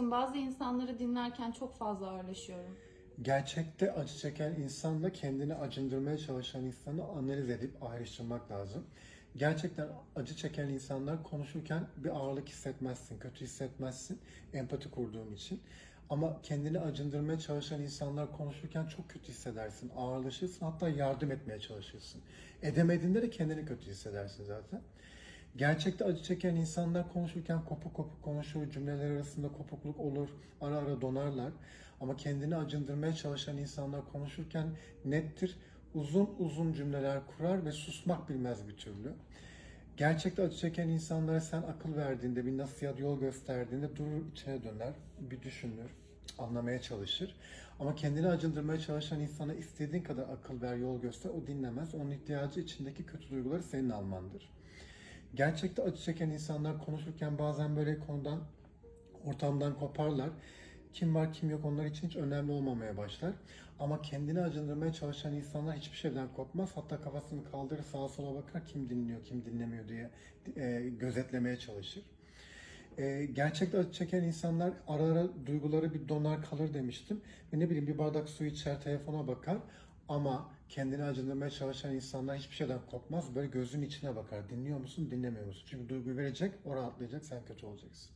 Aşkım bazı insanları dinlerken çok fazla ağırlaşıyorum. Gerçekte acı çeken insanla kendini acındırmaya çalışan insanı analiz edip ayrıştırmak lazım. Gerçekten acı çeken insanlar konuşurken bir ağırlık hissetmezsin, kötü hissetmezsin empati kurduğum için. Ama kendini acındırmaya çalışan insanlar konuşurken çok kötü hissedersin, ağırlaşırsın, hatta yardım etmeye çalışırsın. Edemediğinde de kendini kötü hissedersin zaten. Gerçekte acı çeken insanlar konuşurken kopuk kopuk konuşur, cümleler arasında kopukluk olur, ara ara donarlar. Ama kendini acındırmaya çalışan insanlar konuşurken nettir, uzun uzun cümleler kurar ve susmak bilmez bir türlü. Gerçekte acı çeken insanlara sen akıl verdiğinde, bir nasihat yol gösterdiğinde durur içine döner, bir düşünür, anlamaya çalışır. Ama kendini acındırmaya çalışan insana istediğin kadar akıl ver, yol göster, o dinlemez. Onun ihtiyacı içindeki kötü duyguları senin almandır. Gerçekte acı çeken insanlar konuşurken bazen böyle konudan, ortamdan koparlar. Kim var kim yok onlar için hiç önemli olmamaya başlar. Ama kendini acındırmaya çalışan insanlar hiçbir şeyden kopmaz. Hatta kafasını kaldırır sağa sola bakar kim dinliyor kim dinlemiyor diye e, gözetlemeye çalışır. E, gerçekte acı çeken insanlar ara ara duyguları bir donar kalır demiştim. Ve ne bileyim bir bardak su içer telefona bakar. Ama kendini acındırmaya çalışan insanlar hiçbir şeyden kopmaz. Böyle gözün içine bakar. Dinliyor musun, dinlemiyor musun? Çünkü duygu verecek, o rahatlayacak, sen kötü olacaksın.